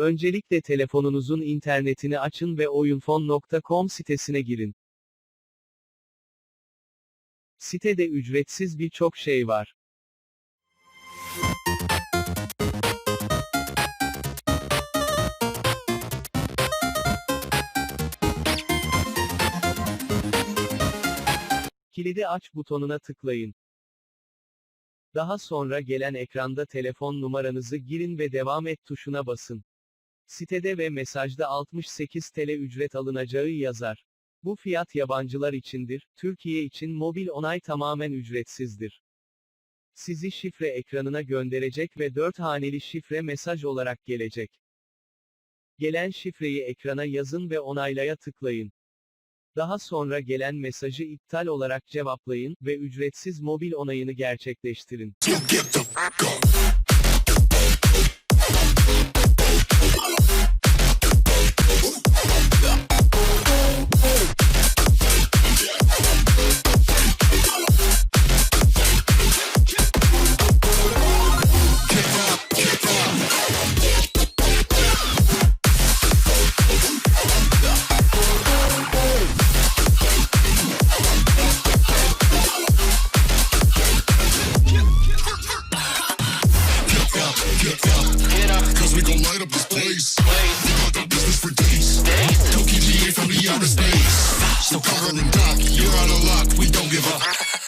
Öncelikle telefonunuzun internetini açın ve oyunfon.com sitesine girin. Sitede ücretsiz birçok şey var. Kilidi aç butonuna tıklayın. Daha sonra gelen ekranda telefon numaranızı girin ve devam et tuşuna basın. Sitede ve mesajda 68 TL ücret alınacağı yazar. Bu fiyat yabancılar içindir, Türkiye için mobil onay tamamen ücretsizdir. Sizi şifre ekranına gönderecek ve 4 haneli şifre mesaj olarak gelecek. Gelen şifreyi ekrana yazın ve onaylaya tıklayın. Daha sonra gelen mesajı iptal olarak cevaplayın ve ücretsiz mobil onayını gerçekleştirin. Cause we gon' light up this place. We got the business for days. Tokyo GA from the outer space. So cover and dock, you're out of luck. We don't give up.